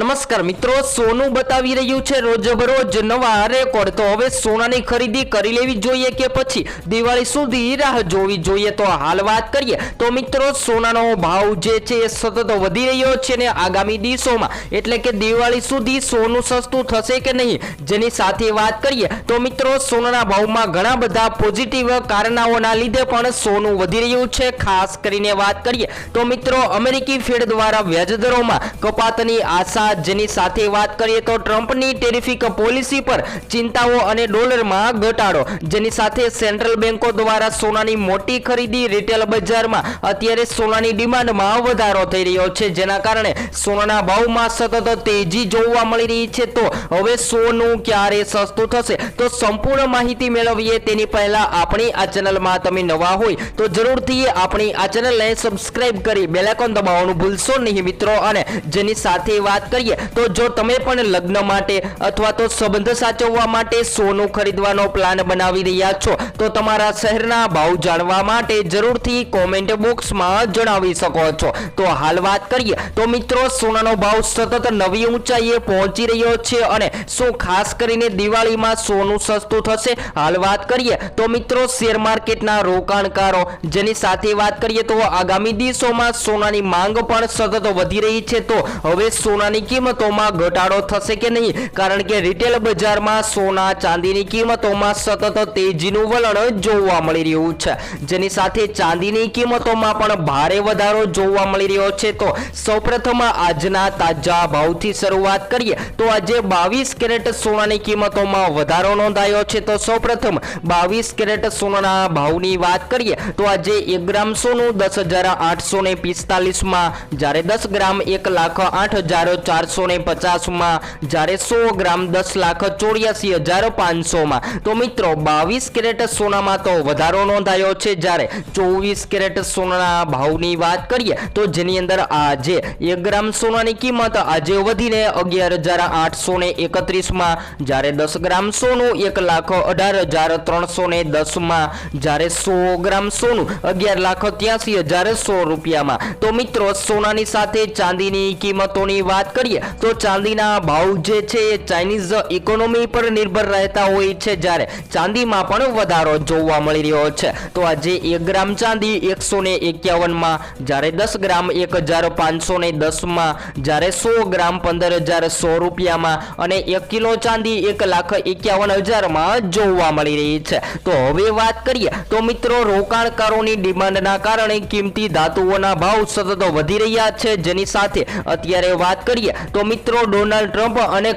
નમસ્કાર મિત્રો, સોનું બતાવી રહ્યું છે રોજબરોજ નવા રેકોર્ડ. તો હવે સોનાની ખરીદી કરી લેવી જોઈએ કે પછી દિવાળી સુધી રાહ જોવી જોઈએ? તો હાલ વાત કરીએ. તો મિત્રો, સોનાનો ભાવ જે છે એ સતત વધી રહ્યો છે ને આગામી દિવસોમાં. એટલે કે દિવાળી સુધી સોનું સસ્તું થશે કે નહીં? જેની સાથે વાત કરીએ, તો મિત્રો, સોનાના ભાવમાં ઘણા બધા પોઝિટિવ કારણોના લીધે પણ સોનું વધી રહ્યું છે. ખાસ કરીને વાત કરીએ, તો મિત્રો, અમેરિકી ફેડ દ્વારા વ્યાજદરોમાં કપાતની આશા જેની સાથે વાત કરીએ તો ટ્રમ્પની ટેરિફિક પોલિસી પર ચિંતાઓ અને ડોલરમાં ઘટાડો. જેની સાથે સેન્ટ્રલ બેન્કો દ્વારા સોનાની મોટી ખરીદી રિટેલ બજારમાં અત્યારે સોનાની ડિમાન્ડમાં વધારો થઈ રહ્યો છે. જેના કારણે સોનાના ભાવમાં સતત તેજી જોવા મળી રહી છે. તો હવે સોનું ક્યારે સસ્તું થશે? તો સંપૂર્ણ માહિતી મેળવીએ. તેની પહેલા આપણી આ ચેનલમાં તમે નવા હોય તો જરૂરથી આપણી આ ચેનલને સબસ્ક્રાઇબ કરી બેલાઇકોન દબાવવાનું ભૂલશો નહીં મિત્રો. અને જેની સાથે વાત કરીએ, તો જો તમે પણ લગ્ન માટે અથવા તો સંબંધ સાચવવા માટે સોનું ખરીદવાનો પ્લાન બનાવી રહ્યા છો, તો તમારા શહેરના ભાવ જાણવા માટે જરૂરથી કોમેન્ટ બોક્સમાં જણાવી શકો છો. તો હાલ વાત કરીએ, તો મિત્રો સોનાનો ભાવ સતત નવી ઊંચાઈએ પહોંચી રહ્યો છે અને શું ખાસ કરીને દિવાળીમાં સોનું સસ્તું થશે? હાલ વાત કરીએ, તો મિત્રો શેર માર્કેટના રોકાણકારો, જેની સાથે વાત કરીએ તો આગામી દિવસોમાં સોનાની માંગ પણ સતત વધી રહી છે. તો હવે સોનાની કિંમતોમાં ઘટાડો થશે કે નહીં? કારણ કે રિટેલ બજારમાં સોના, ચાંદીની કિંમતોમાં સતત તેજીનું વલણ જોવા મળી રહ્યું છે. જેની સાથે ચાંદીની કિંમતોમાં પણ ભારે વધારો જોવા મળી રહ્યો છે. તો સૌપ્રથમ આજના તાજા ભાવથી શરૂઆત કરીએ. તો આજે બાવીસ કેરેટ સોનાની કિંમતોમાં વધારો નોંધાયો છે. તો સૌપ્રથમ બાવીસ કેરેટ સોનાના ભાવની વાત કરીએ. તો આજે એક ગ્રામ સોનું દસ હજાર આઠસો ને પિસ્તાલીસમાં જ્યારે દસ ગ્રામ એક લાખ આઠ હજાર ચારસો ને પચાસમાં, જ્યારે સો ગ્રામ દસ લાખ ચોર્યાસી હજાર પાંચસોમાં. તો મિત્રો, બાવીસ કેરેટ સોનામાં તો વધારો નોંધાયો છે. જ્યારે ચોવીસ કેરેટ સોનાના ભાવની વાત કરીએ, તો જેની અંદર આજે એક ગ્રામ સોનાની કિંમત આજે વધીને અગિયાર હજાર આઠસો ને એકત્રીસમાં, જ્યારે દસ ગ્રામ સોનું એક લાખ અઢાર હજાર ત્રણસો ને દસમાં, જ્યારે સો ગ્રામ સોનું અગિયાર લાખ ત્યાસી હજાર સો રૂપિયામાં. તો મિત્રો, સોનાની સાથે ચાંદીની કિંમતોની વાત કરીએ, તો ચાંદીના ભાવ જે છે એ ચાઇનીઝ ઇકોનોમી પર નિર્ભર રહેતા હોય છે જ્યારે ચાંદીમાં પણ વધારો જોવા મળી રહ્યો છે. તો આજે એક ગ્રામ ચાંદી એકસો ને એકાવનમાં, જ્યારે દસ ગ્રામ એક હજાર પાંચસો ને દસમાં, જ્યારે સો ગ્રામ પંદર હજાર સો રૂપિયામાં અને એક કિલો ચાંદી એક લાખ એકાવન હજારમાં જોવા મળી રહી છે. તો હવે વાત કરીએ, તો મિત્રો રોકાણકારોની ડિમાન્ડના કારણે કિંમતી ધાતુઓના ભાવ સતત વધી રહ્યા છે. જેની સાથે અત્યારે વાત કરીએ તો મિત્રો ડોનાલ્ડ ટ્રમ્પ અને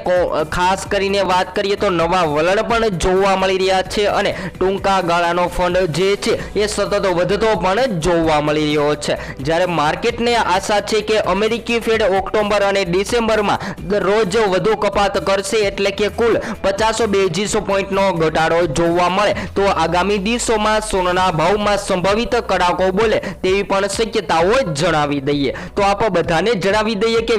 ખાસ કરીને વાત કરીએ તો નવા વલણ પણ જોવા મળી રહ્યા છે અને ટૂંકા ગાળાનો ફંડ જે છે એ સતત વધતો પણ જોવા મળી રહ્યો છે. જ્યારે માર્કેટને આશા છે કે અમેરિકી ફેડ ઓક્ટોબર અને ડિસેમ્બરમાં દરરોજ વધુ કપાત કરશે એટલે કે કુલ પચાસો બેજીસો પોઈન્ટનો ઘટાડો જોવા મળે, તો આગામી દિવસોમાં સોનાના ભાવમાં સંભવિત કડાકો બોલે તેવી પણ શક્યતાઓ જણાવી દઈએ. તો આપ બધાને જણાવી દઈએ કે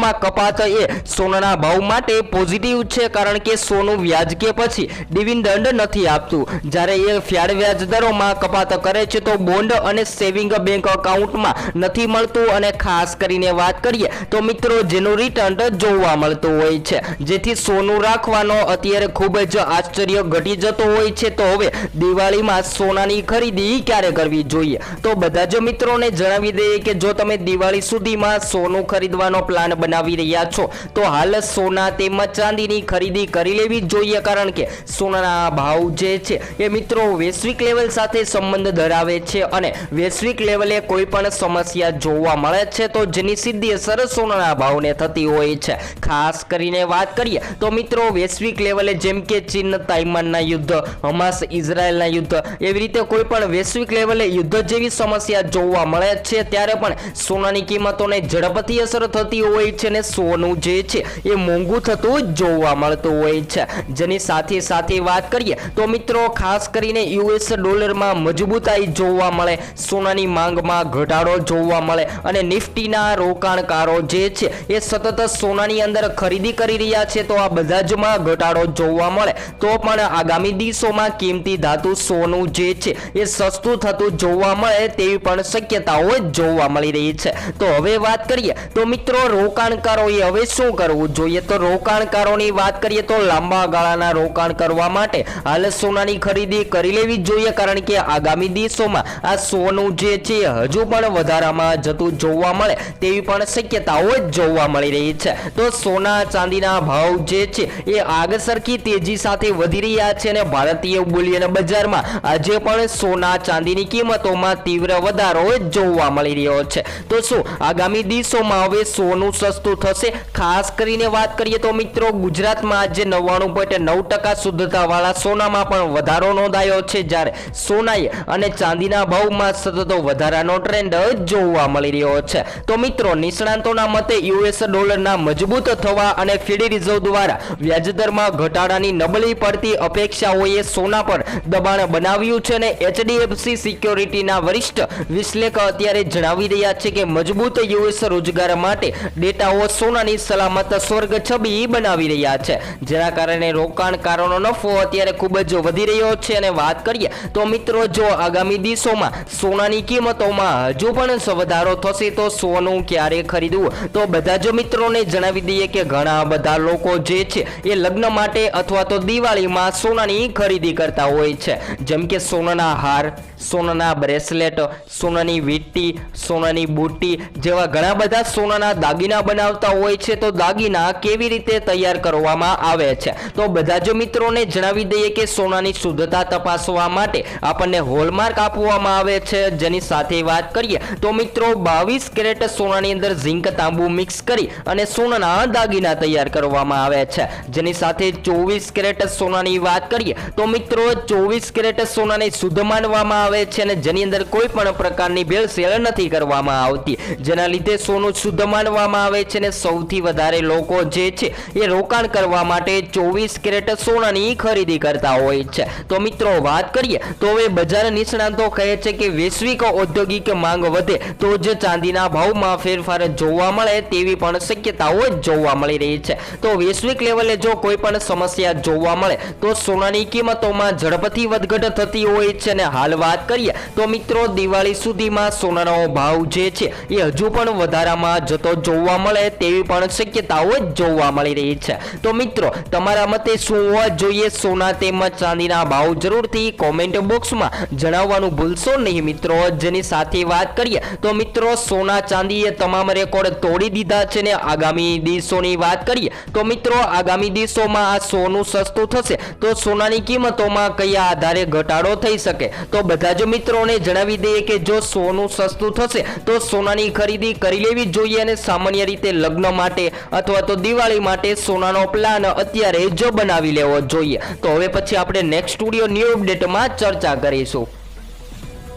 વ્યાજદરોમાં કપાત એ સોનાના ભાવ માટે પોઝિટિવ છે કારણ કે સોનું વ્યાજ કે પછી ડિવિડન્ડ નથી આપતું. જ્યારે એ ફ્યાડ વ્યાજ દરોમાં કપાત કરે છે તો બોન્ડ અને સેવિંગ બેંક અકાઉન્ટમાં નથી મળતું અને ખાસ કરીને વાત કરીએ તો મિત્રો જેનું રિટર્ન જોવા મળતું હોય છે. જેથી સોનું રાખવાનો અત્યારે ખૂબ જ આશ્ચર્ય ઘટી જતો હોય છે. તો હવે દિવાળીમાં સોનાની ખરીદી ક્યારે કરવી જોઈએ? તો બધા જ મિત્રોને જણાવી દઈએ કે જો તમે દિવાળી સુધીમાં સોનું ખરીદવાનો પ્લાન બનાવી રહ્યા છો. તો હાલ સોના તેમજ ચાંદીની ખરીદી કરી લેવી જોઈએ, કારણ કે સોનાના ભાવ જે છે એ મિત્રો વૈશ્વિક લેવલ સાથે સંબંધ ધરાવે છે અને વૈશ્વિક લેવલે કોઈ પણ સમસ્યા જોવા મળે છે તો જેની સીધી અસર સોનાના ભાવને થતી હોય છે. ખાસ કરીને વાત કરીએ તો મિત્રો વૈશ્વિક લેવલે જેમ કે ચીન તાઇમાનના યુદ્ધ, હમાસ, ઇઝરાયલના યુદ્ધ, એવી રીતે કોઈ પણ વૈશ્વિક લેવલે યુદ્ધ જેવી સમસ્યા જોવા મળે છે, ત્યારે પણ સોનાની કિંમતોને ઝડપથી અસર થતી હોય છે ને સોનું જે છે એ મોંઘું થતું જોવા મળતું હોય છે. જેની સાથે સાથે વાત કરીએ તો મિત્રો, ખાસ કરીને યુએસ ડોલરમાં મજબૂતાઈ જોવા મળે, સોનાની માંગમાં ઘટાડો જોવા મળે અને નિફ્ટીના રોકાણકારો જે છે એ સતત સોનાની અંદર ખરીદી કરી રહ્યા છે તો આ બધા જમાં ઘટાડો જોવા મળે. તો પણ આગામી દિવસોમાં કિંમતી ધાતુ સોનું જે છે એ સસ્તું થતું જોવા મળે તેવી પણ શક્યતાઓ જોવા મળી રહી છે. તો હવે વાત કરીએ તો મિત્રો, રોકાણ રોકાણકારોએ હવે શું કરવું? જોઈએ તો રોકાણકારોની વાત કરીએ તો લાંબા ગાળાના રોકાણ કરવા માટે હાલ સોનાની ખરીદી કરી લેવી જોઈએ, કારણ કે આગામી દિવસોમાં આ સોનું જે છે, હજુ પણ વધારામાં જતું જોવા મળે તેવી પણ શક્યતાઓ જોવા મળી રહી છે. તો સોના ચાંદીના ભાવ જે છે, એ આગ સરખી તેજી સાથે વધી રહ્યા છે અને ભારતીય બુલિયન બજારમાં આજે પણ સોના ચાંદીની કિંમતોમાં તીવ્ર વધારો જોવા મળી રહ્યો છે. તો શું આગામી દિવસોમાં હવે સોનું સસ્તું થશે. ખાસ કરીને વાત કરીએ તો મિત્રો, ગુજરાતમાં આજે નવ્વાણું પોઈન્ટ નવ ટકા શુદ્ધતાવાળા સોનામાં પણ વધારો નોંધાયો છે. જ્યારે સોનાએ અને ચાંદીના ભાવમાં સતત વધારાનો ટ્રેન્ડ જોવા મળી રહ્યો છે. તો મિત્રો, નિષ્ણાંતોના મતે યુએસ ડોલરના મજબૂત થવા અને ફેડી રિઝર્વ દ્વારા વ્યાજદરમાં ઘટાડાની નબળી પડતી અપેક્ષાઓએ સોના પર દબાણ બનાવ્યું છે અને એચડીએફસી સિક્યોરિટીના વરિષ્ઠ વિશ્લેષક અત્યારે જણાવી રહ્યા છે કે મજબૂત યુએસ રોજગાર માટે ડેટાઓ સોનાની સલામત સ્વર્ગ છબી બનાવી રહ્યા છે. જેના કારણે રોકાણકારોનો નફો અત્યારે ખૂબ જ વધી રહ્યો છે અને વાત કરીએ તો મિત્રો, જો આગામી દિવસોમાં સોનાની કિંમતોમાં હજુ પણ વધારો થશે તો સોનું ક્યારે ખરીદવું? તો બધા જ મિત્રોને જણાવી દઈએ કે ઘણા બધા લોકો જે છે એ લગ્ન માટે અથવા તો દિવાળીમાં સોનાની ખરીદી કરતા હોય છે. જેમ કે સોનાના હાર, સોનાના બ્રેસલેટ, સોનાની વીંટી, સોનાની બુટ્ટી જેવા ઘણા બધા સોનાના દાગીના બનાવતા હોય છે તો દાગીના કેવી રીતે તૈયાર કરવામાં આવે છે? તો બધા જ મિત્રોને જણાવી દઈએ કે સોનાની શુદ્ધતા તપાસવા માટે આપણને હોલમાર્ક આપવામાં આવે છે. જેની સાથે વાત કરીએ તો મિત્રો, બાવીસ કેરેટ સોનાની અંદર ઝીંક તાંબુ મિક્સ કરી અને સોનાના દાગીના તૈયાર કરવામાં આવે છે. જેની સાથે ચોવીસ કેરેટ સોનાની વાત કરીએ તો મિત્રો, ચોવીસ કેરેટ સોનાને શુદ્ધ માનવામાં આવે છે અને જેની અંદર કોઈ પણ પ્રકારની ભેળસેળ નથી કરવામાં આવતી. જેના લીધે સોનું શુદ્ધ માનવામાં આવે છે ને સૌથી વધારે લોકો જે છે એ રોકાણ કરવા માટે ચોવીસ કેરેટ સોનાની ખરીદી કરતા હોય છે. તો મિત્રો વાત કરીએ, તો હવે બજાર નિષ્ણાંતો કહે છે કે વૈશ્વિક ઔદ્યોગિક માંગ વધે તો જ ચાંદીના ભાવમાં ફેરફાર જોવા મળે તેવી પણ શક્યતાઓ જોવા મળી રહી છે. તો વૈશ્વિક લેવલે જો કોઈ પણ સમસ્યા જોવા મળે તો સોનાની કિંમતોમાં ઝડપથી વધઘટ થતી હોય છે અને હાલ વાત કરીએ તો મિત્રો, દિવાળી સુધીમાં સોનાનો ભાવ જે છે, એ હજુ પણ વધારામાં જતો જોવા મળે તેવી પણ શક્યતાઓ જોવા મળી રહી છે. તો મિત્રો, તમારા મતે શું હોવા જોઈએ? સોના તેમજ ચાંદીના ભાવ જરૂરથી કોમેન્ટ બોક્સમાં જણાવવાનું ભૂલશો નહીં મિત્રો. જેની સાથે વાત કરીએ, તો મિત્રો, સોના ચાંદીએ તમામ રેકોર્ડ તોડી દીધા છે ને આગામી દિવસોની વાત કરીએ, તો મિત્રો, આગામી દિવસોમાં આ સોનું સસ્તું થશે. તો સોનાની કિંમતોમાં કયા આધારે ઘટાડો થઈ શકે? તો બધા જ મિત્રોને જણાવી દઈએ કે જો સોનું સસ્તું થશે, તો સોનાની ખરીદી કરી લેવી જોઈએ અને સામાન્ય રીતે લગ્ન માટે અથવા તો દિવાળી માટે સોનાનો પ્લાન અત્યારે જ બનાવી લેવો જોઈએ. તો હવે પછી આપણે નેક્સ્ટ સ્ટુડિયો ન્યૂ અપડેટમાં ચર્ચા કરીશું.